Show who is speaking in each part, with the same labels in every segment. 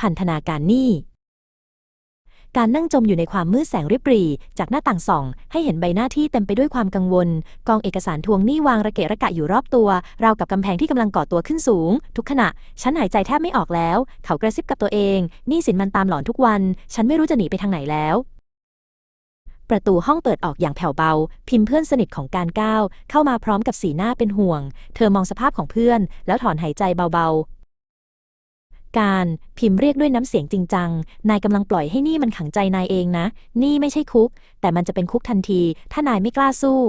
Speaker 1: พันธนาการหนี้การนั่งจมอยู่ในความมืดแสงริบหรี่จากหน้าต่างส่อง ให้เห็นใบหน้าที่เต็มไปด้วยความกังวล กองเอกสารทวงหนี้วางระเกะระกะอยู่รอบตัว ราวกับกำแพงที่กำลังก่อตัวขึ้นสูง ทุกขณะ ฉันหายใจแทบไม่ออกแล้ว เขากระซิบกับตัวเองหนี้สินมันตามหลอนทุกวัน ฉันไม่รู้จะหนีไปทางไหนแล้ว ประตูห้องเปิดออกอย่างแผ่วเบา พิมพ์เพื่อนสนิทของการก้าวเข้ามาพร้อมกับสีหน้าเป็นห่วง เธอมองสภาพของเพื่อน แล้วถอนหายใจเบาๆ การ พิมพ์เรียกด้วยน้ำเสียงจริงจัง นายกำลังปล่อยให้นี่มันขังใจนายเองนะ นี่ไม่ใช่คุก แต่มันจะเป็นคุกทันที ถ้านายไม่กล้าสู้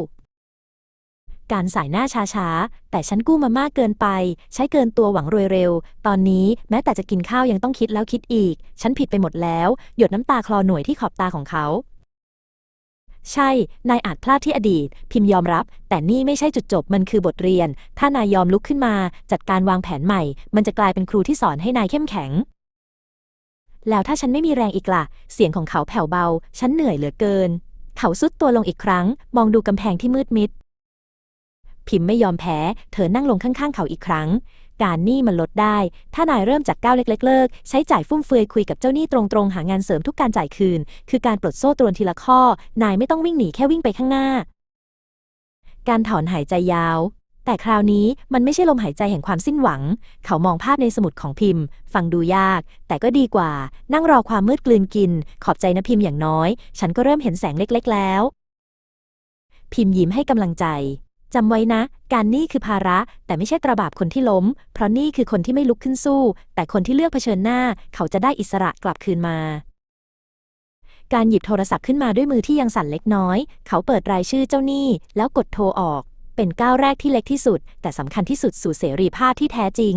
Speaker 1: การสายหน้าช้าๆ แต่ฉันกู้มามากเกินไป ใช้เกินตัวหวังรวยเร็ว ตอนนี้แม้แต่จะกินข้าวยังต้องคิดแล้วคิดอีก ฉันผิดไปหมดแล้ว หยดน้ำตาคลอหน่วยที่ขอบตาของเขา ใช่ นายอาจพลาดที่อดีต พิมพ์ยอมรับ แต่นี่ไม่ใช่จุดจบมันคือบทเรียน ถ้านายยอมลุกขึ้นมา จัดการวางแผนใหม่ มันจะกลายเป็นครูที่สอนให้นายเข้มแข็ง แล้วถ้าฉันไม่มีแรงอีกล่ะ เสียงของเขาแผ่วเบา ฉันเหนื่อยเหลือเกิน เขาซุดตัวลงอีกครั้ง มองดูกำแพงที่มืดมิดพิมพ์ไม่ยอมแพ้ เธอนั่งลงข้างๆเขาอีกครั้ง การหนี้มันลดได้ ถ้านายเริ่มจากก้าวเล็ก ๆ เลิก ใช้จ่ายฟุ่มเฟือยคุยกับเจ้าหนี้ตรงๆ หางานเสริมทุกการจ่ายคืน คือการปลดโซ่ตรวนทีละข้อ นายไม่ต้องวิ่งหนีแค่วิ่งไปข้างหน้า การถอนหายใจยาว แต่คราวนี้มันไม่ใช่ลมหายใจแห่งความสิ้นหวัง เขามองภาพในสมุดของพิมพ์ ฟังดูยาก แต่ก็ดีกว่า นั่งรอความมืดกลืนกิน ขอบใจนะพิมพ์อย่างน้อย ฉันก็เริ่มเห็นแสงเล็ก ๆ แล้ว พิมพ์ยิ้มให้กำลังใจ จำไว้นะ การนี่คือภาระ แต่ไม่ใช่ตราบาปคนที่ล้ม เพราะนี่คือคนที่ไม่ลุกขึ้นสู้ แต่คนที่เลือกเผชิญหน้า เขาจะได้อิสระกลับคืนมา การหยิบโทรศัพท์ขึ้นมาด้วยมือที่ยังสั่นเล็กน้อย เขาเปิดรายชื่อเจ้าหนี้ แล้วกดโทรออก เป็นก้าวแรกที่เล็กที่สุด แต่สำคัญที่สุดสู่เสรีภาพที่แท้จริง